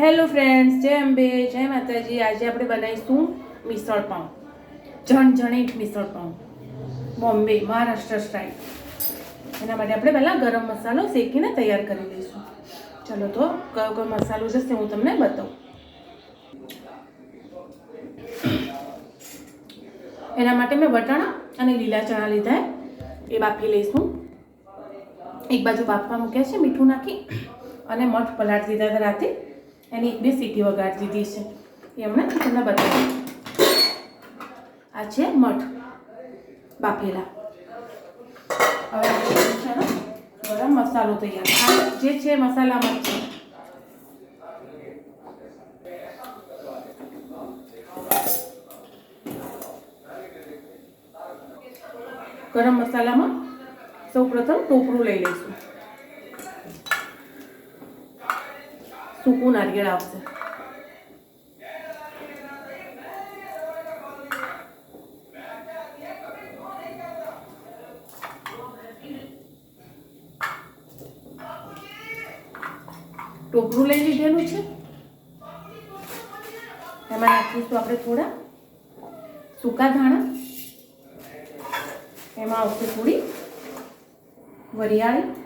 Hello friends જય અંબે, જય માતાજી. આજે આપણે બનાવીશું મિસળ પાઉં. જણજણીટ મિસળ પાઉં. બોમ્બે, મહારાષ્ટ્ર સ્ટાઇલ એના માટે આપણે પહેલાં ગરમ મસાલો શેકીને તૈયાર કરી લઈશું. ચલો તો, કયો કયો મસાલો જશે હું તમને બતાવું. એના માટે મેં વટાણા અને લીલા ચણા લીધા એ બાફી લઈશું. એક બાજુ બાફવા મૂક્યા છે, મીઠું નાખી અને મઠ પલાટ દીધા રાતે. એની બે સીટી વગાડી દીધી છે. એ હમણાં તમને બતાવું. આ છે મઠ, બાફેલા. હવે છે ને, ગરમ મસાલો તૈયાર. જે છે મસાલામાં છે. ગરમ મસાલામાં સૌ પ્રથમ ટોપરું લઈ લઈશું. સૂકું નારિયેળ આવશે ટોપરું લઈ લીધેલું છે એમાં નાખીશું આપણે થોડા સૂકા ધાણા એમાં આવશે થોડી વરિયાળી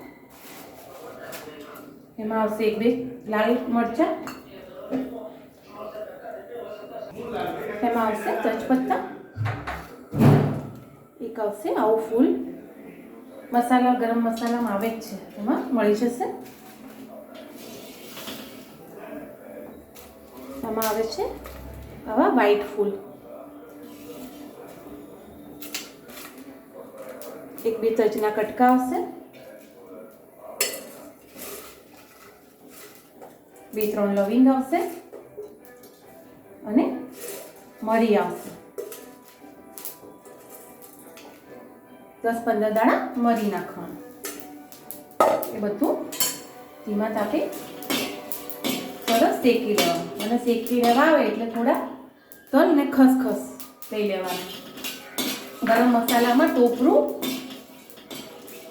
એમાં આવશે એક, બે, લાલ મરચાં. એમાં આવશે તજપત્તા એક આવશે આવું ફૂલ. મસાલા, ગરમ મસાલામાં આવે જ છે. એમાં મળી જશે. આમાં આવે છે આવા વ્હાઈટ ફૂલ. એક, બે તજના કટકા આવશે. બે ત્રણ લવિંગ આવશે અને મરી આવશે. દસ પંદર દાણા મરી નાખવાનું. એ બધું ધીમા તાપે સરસ શેકી લેવાનું. અને શેકી લેવા આવે એટલે થોડા તલ ને ખસખસ લઈ લેવાના. ગરમ મસાલામાં ટોપરું,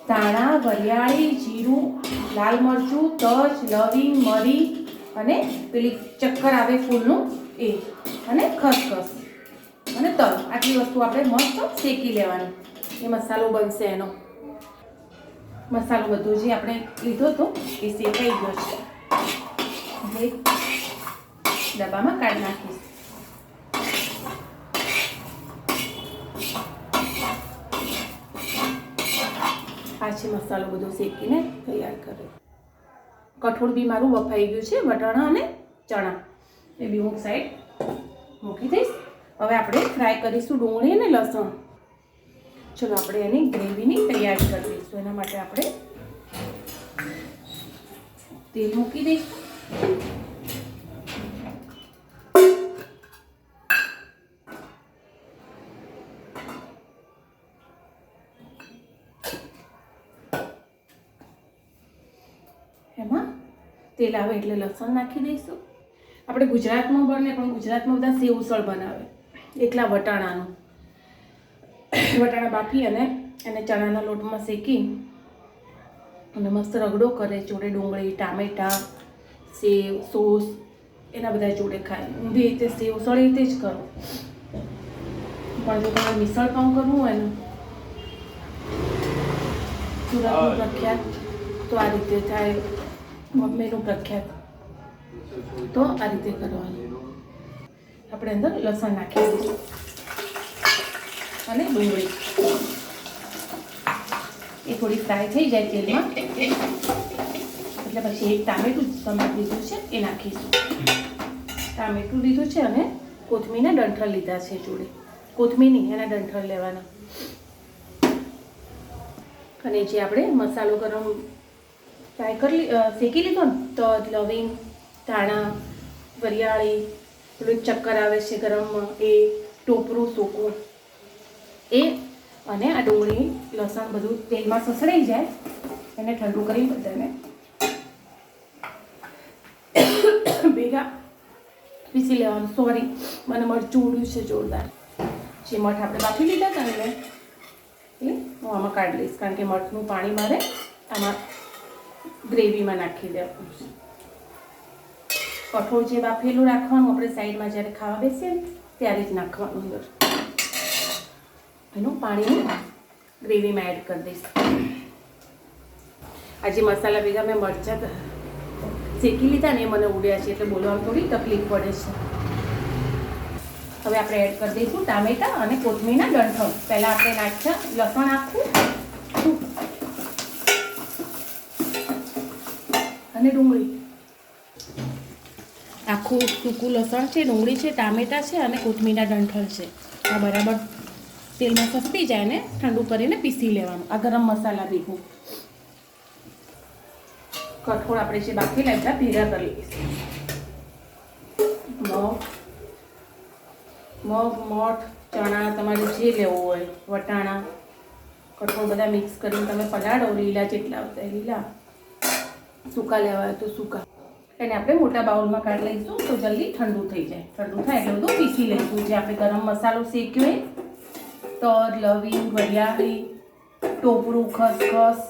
ધાણા, વરિયાળી, જીરું, લાલ મરચું, તજ, લવિંગ, મરી અને પેલી ચક્કર આવે ફૂલનું એ. અને ખસખસ. અને તલ. આટલી વસ્તુ આપણે મસ્ત શેકી લેવાની. એ મસાલો બનશે એનો. મસાલો બધો જે આપણે લીધો હતો એ શેકાઈ ગયો છે. ડબ્બામાં કાઢી નાખીશ. આ છે મસાલો બધો શેકીને તૈયાર કર્યો કઠોળ બી મારું વફાઈ ગયું છે, વટાણા અને ચણા. એ બી હું સાઈડ મૂકી દઈશ. હવે આપણે ફ્રાય કરીશું ડુંગળી અને લસણ. ચલો, આપણે એની ગ્રેવીની તૈયારી કરી દઈશું એના માટે આપણે તેલ મૂકી દઈશું. એમાં તેલ આવે એટલે લસણ નાખી દઈશું. આપણે ગુજરાતમાં બને પણ ગુજરાતમાં બધા સેવ ઉસળ બનાવે. એકલા વટાણાનું. વટાણા બાફી અને એને ચણાના લોટમાં શેકી અને મસ્ત રગડો કરે જોડે ડુંગળી ટામેટાં સેવ સોસ એના બધા જોડે ખાય. હું બી રીતે સેવ ઉસળ રીતે જ કરું. પણ જો તમારે મિસળ પાઉં કરવું હોય ને સુરતનું પ્રખ્યાત. તો આ રીતે થાય. બોમ્બેનું પ્રખ્યાત. તો આ રીતે કરવાનું. આપણે અંદર લસણ નાખી દઈશું અને ડુંગળી. એ થોડી ફ્રાય થઈ જાય તેલમાં. એટલે પછી એક ટામેટું સમાર લીધું છે એ નાખીશું. ટામેટું લીધું છે અને કોથમીરના ડંઠલ લીધા છે જોડે. કોથમીરની, એના ડંઠલ લેવાના. અને જે આપણે મસાલો ગરમ ફ્રાય કરી શેકી લીધો ને? તો લવિંગ, ધાણા, વરિયાળી, પેલું ચક્કર આવે છે ગરમમાં એ ટોપરું, સૂકું. એ અને આ ડુંગળી, લસણ બધું તેલમાં સસડાઈ જાય, એને ઠંડુ કરી બધાને. ભેગા પીસી લેવાનું. સોરી મને મરચું ઉડ્યું છે જોરદાર. જે મઠ આપણે બાફી લીધા હતા ને એ હું આમાં કાઢી લઈશ, કારણ કે મઠનું પાણી મારે આમાં ગ્રેવીમાં નાખી દેવાનું કઠોળ જે બાફેલું રાખવાનું આપણે સાઈડમાં જ્યારે ખાવા બેસીએ ત્યારે જ નાખવાનું અંદર. એનું પાણી ગ્રેવીમાં એડ કરી દઈશ. આજે મસાલા ભેગા મેં મરચાં શેકી લીધા ને એ મને ઉડ્યા છે, એટલે બોલવામાં થોડી તકલીફ પડે છે. હવે આપણે એડ કરી દઈશું ટામેટા અને કોથમીરના ડંઠળ પહેલાં આપણે નાખ્યા લસણ આખું. અને ડુંગળી. આખું સૂકું લસણ છે, ડુંગળી છે, ટામેટા છે અને કોથમીરના ડંઠળ છે. આ બરાબર તેલમાં સસ્તી જાય ને, ઠંડુ કરીને પીસી લેવાનું. આ ગરમ મસાલા ભેગું. કઠોળ આપણે જે બાકી લાગ્યા ભેગા કરી લઈશું. મગ મગ, મઠ, ચણા, તમારે જે લેવું હોય, વટાણા. કઠોળ બધા મિક્સ કરીને તમે પલાળો, લીલા જેટલા આવતા લીલા. સૂકા લેવાય તો સૂકા. એને આપણે મોટા બાઉલમાં કાઢી લઈશું તો જલ્દી ઠંડુ થઈ જાય. ઠંડુ થાય એટલે બધું પીસી લઈશું. જે આપણે ગરમ મસાલો શેક્યો હોય તર લવિંગ, વરિયાળી, ટોપરું, ખસખસ,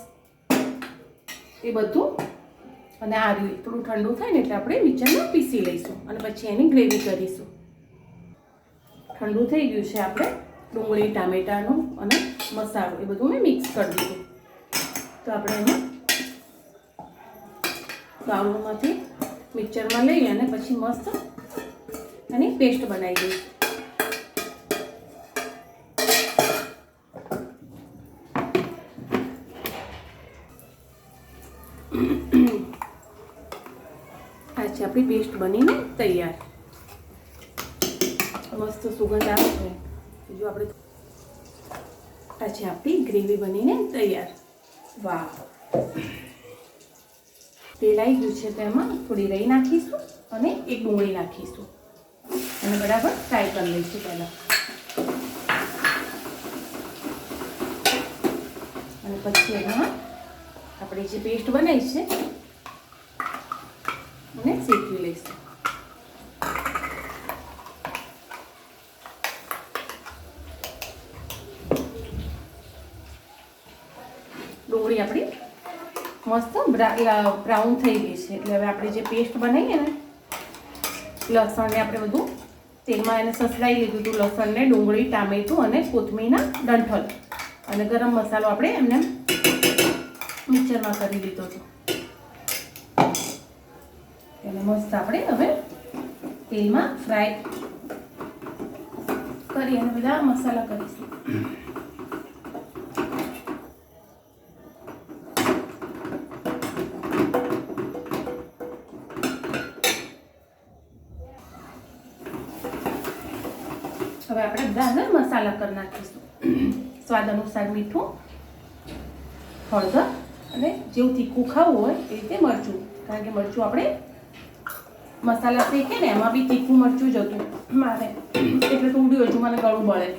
એ બધું. અને આર્યું થોડું ઠંડુ થાય ને એટલે આપણે મિક્સરમાં પીસી લઈશું અને પછી એની ગ્રેવી કરીશું. ઠંડુ થઈ ગયું છે આપણે ડુંગળી, ટામેટાનું અને મસાલો એ બધું મેં મિક્સ કરી દીધું. તો આપણે એમાં બાઉલમાંથી મિક્સરમાં લઈ અને પછી મસ્ત એની પેસ્ટ બનાવી દઈશ. આ આપણી પેસ્ટ બનીને તૈયાર. મસ્ત સુગંધ આવે છે. જો આપણે આ આપણી ગ્રેવી બનીને તૈયાર. વાહ તેલ આવી ગયું છે તેમાં થોડી રહી નાખીશું અને એક ડુંગળી નાખીશું. અને બરાબર ફ્રાય કરી લઈશું પહેલાં. અને પછી એમાં આપણે જે પેસ્ટ બનાવી છે અને શેકી લઈશું ડુંગળી આપણી મસ્ત બ્રાઉન થઈ ગઈ છે. એટલે હવે આપણે જે પેસ્ટ બનાવીએ ને, લસણને આપણે બધું તેલમાં એને સસરાઈ લીધું હતું, લસણને, ડુંગળી, ટામેટું અને કોથમીરના ડંઠલ અને ગરમ મસાલો આપણે એમને મિક્સરમાં કરી લીધો હતો. એને મસ્ત આપણે હવે તેલમાં ફ્રાય કરી અને બધા મસાલા કરીશું. હવે આપણે અંદર મસાલા કરી નાખીશું. સ્વાદ અનુસાર મીઠું, હળદર અને જેવું તીખું ખાવું હોય એ રીતે મરચું. કારણ કે મરચું આપણે મસાલા શેકે ને, એમાં બી તીખું મરચું જ હતું. મારે એટલે થોડું હજુ મને ગળું બળે.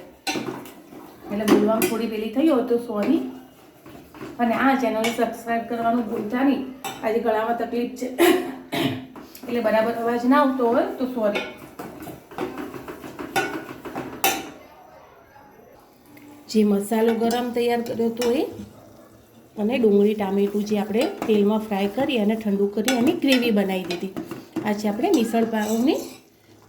એટલે બોલવામાં થોડી પેલી થઈ હોય તો સોની. અને આ ચેનલને સબસ્ક્રાઈબ કરવાનું ભૂલતા નહીં. આજે ગળામાં તકલીફ છે. એટલે બરાબર અવાજ ના આવતો હોય તો સોરી. જે મસાલો ગરમ તૈયાર કર્યો હતો એ, અને ડુંગળી, ટામેટું જે આપણે તેલમાં ફ્રાય કરી અને ઠંડુ કરી અને ગ્રેવી બનાવી દીધી. આ છે આપણે મિસળ પાઉની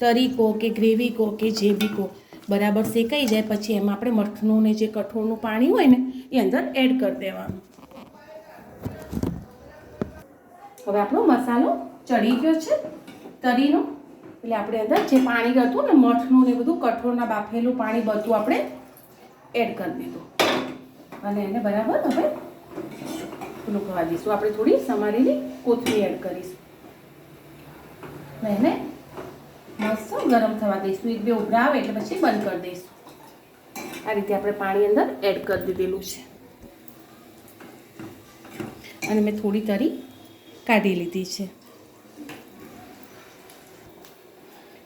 તરી કહો કે ગ્રેવી કહો કે જે બી કહો બરાબર શેકાઈ જાય, પછી એમાં આપણે મઠનું ને જે કઠોળનું પાણી હોય ને, એ અંદર એડ કરી દેવાનું. હવે આપણો મસાલો ચડી ગયો છે, તરીનો. એટલે આપણે અંદર જે પાણી હતું ને, મઠનું ને બધું, કઠોળના બાફેલું પાણી બધું આપણે એડ કરી દીધું. અને એને બરાબર હવે પેલું ખવા દઈશું. આપણે થોડી સમારેલી કોથમીર એડ કરીશું. એને મસ્ત ગરમ થવા દઈશું. એક બે ઉભરા આવે એટલે પછી બંધ કરી દઈશું. આ રીતે આપણે પાણી અંદર એડ કરી દીધેલું છે. અને મેં થોડી તરી કાઢી લીધી છે.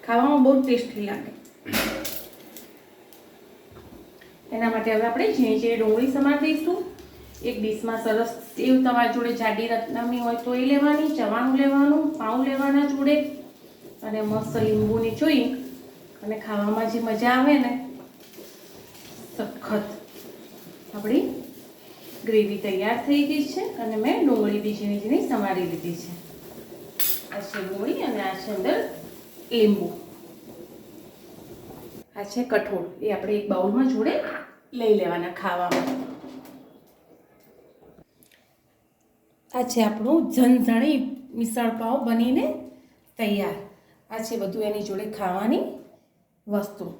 ખાવામાં બહુ ટેસ્ટી લાગે. એના માટે હવે આપણે ઝીણી ઝીણી ડુંગળી સમાર દઈશું, એક ડીશમાં સરસ સેવ તમારી જોડે જાડી રત્નામી હોય તો એ લેવાની, ચવાણું લેવાનું, પાઉં લેવાના જોડે, અને મસ્ત લીંબુની ચોઈ, અને ખાવામાં જે મજા આવે ને, સખત. આપણી ગ્રેવી તૈયાર થઈ ગઈ છે, અને મેં ડુંગળી બી ઝીણી ઝીણી સમારી લીધી છે. આ છે ડુંગળી અને આ છે અંદર લીંબુ. આ છે કઠોળ. એ આપણે એક બાઉલમાં જોડે લઈ લેવાના ખાવામાં. આ છે આપણું ઝણઝણી મિસળ પાવ બનીને તૈયાર. આ છે બધું એની જોડે ખાવાની વસ્તુ.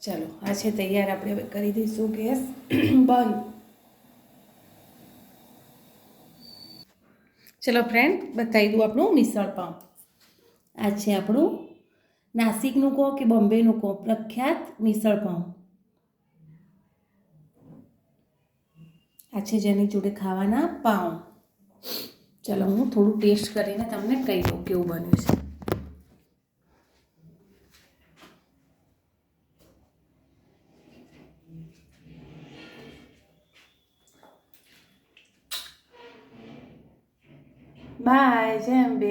ચાલો, આ છે તૈયાર. આપણે હવે કરી દઈશું ગેસ. બંધ. ચલો ફ્રેન્ડ બતાવી દઉં આપણું મિસળ પાવ. આ છે આપણું નાસિકનું કહો કે બોમ્બેનું કહો પ્રખ્યાત મિસળ આ છે જેની જોડે ખાવાના પાઉં. ચલો, હું થોડું ટેસ્ટ કરીને તમને કહી દઉં કેવું બન્યું છે. બાય જેમ બે